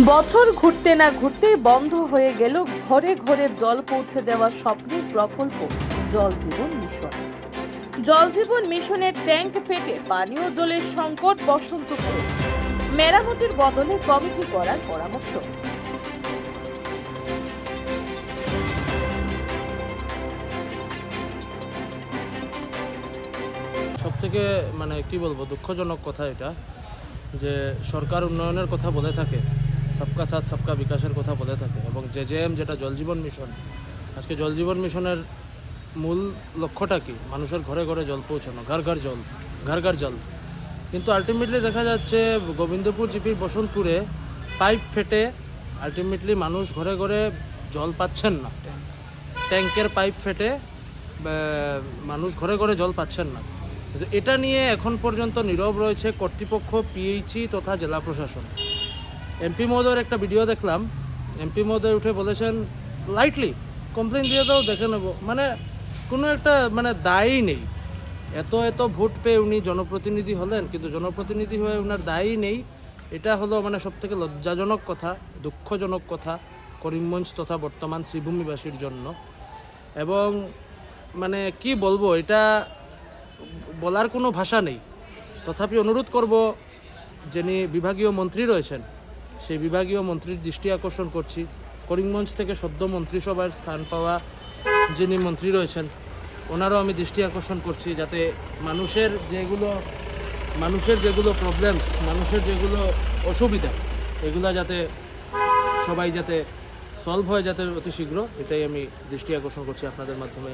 বছর ঘুরতে না ঘুরতেই বন্ধ হয়ে গেল ঘরে ঘরে জল পৌঁছে দেওয়া স্বপ্নের প্রকল্প, জল জীবন মিশন। জল জীবন মিশনের ট্যাঙ্ক ফেটে পানীয় জলের সংকট বসন্তপুরে মেরামতির বদলে কমিটি করার পরামর্শ। সব থেকে মানে কি বলব, দুঃখজনক কথা এটা যে সরকার উন্নয়নের কথা বলে থাকে। সবকা সাথ, সবকা বিকাশের কথা বলে থাকে এবং জে জে এম যেটা জল জীবন মিশন, আজকে জল জীবন মিশনের মূল লক্ষ্যটা কি? মানুষের ঘরে ঘরে জল পৌঁছানো, ঘর ঘর জল, ঘর ঘর জল। কিন্তু আলটিমেটলি দেখা যাচ্ছে গোবিন্দপুর জিপির বসন্তপুরে পাইপ ফেটে আলটিমেটলি মানুষ ঘরে ঘরে জল পাচ্ছেন না। ট্যাঙ্কের পাইপ ফেটে মানুষ ঘরে ঘরে জল পাচ্ছেন না। এটা নিয়ে এখন পর্যন্ত নীরব রয়েছে কর্তৃপক্ষ পিএইচই তথা জেলা প্রশাসন। এমপি মহোদয়ের একটা ভিডিও দেখলাম। এমপি মহোদয় উঠে বলেছেন লাইটলি কমপ্লেন দিয়ে দাও, দেখে নেব। মানে কোনো একটা মানে দায়ই নেই। এত এত ভোট পেয়ে উনি জনপ্রতিনিধি হলেন, কিন্তু জনপ্রতিনিধি হয়ে ওনার দায়ই নেই। এটা হলো মানে সব থেকে লজ্জাজনক কথা, দুঃখজনক কথা, করিমগঞ্জ তথা বর্তমান শ্রীভূমিবাসীর জন্য। এবং মানে কি বলব, এটা বলার কোনো ভাষা নেই। তথাপি অনুরোধ করব, যিনি বিভাগীয় মন্ত্রী রয়েছেন সেই বিভাগীয় মন্ত্রীর দৃষ্টি আকর্ষণ করছি। করিমগঞ্জ থেকে সদ্য মন্ত্রিসভার স্থান পাওয়া যিনি মন্ত্রী রয়েছেন, ওনারও আমি দৃষ্টি আকর্ষণ করছি যাতে মানুষের যেগুলো মানুষের যেগুলো প্রবলেমস মানুষের যেগুলো অসুবিধা, এগুলো যাতে সবাই যাতে সলভ হয় যাতে অতি শীঘ্র, এটাই আমি দৃষ্টি আকর্ষণ করছি আপনাদের মাধ্যমে।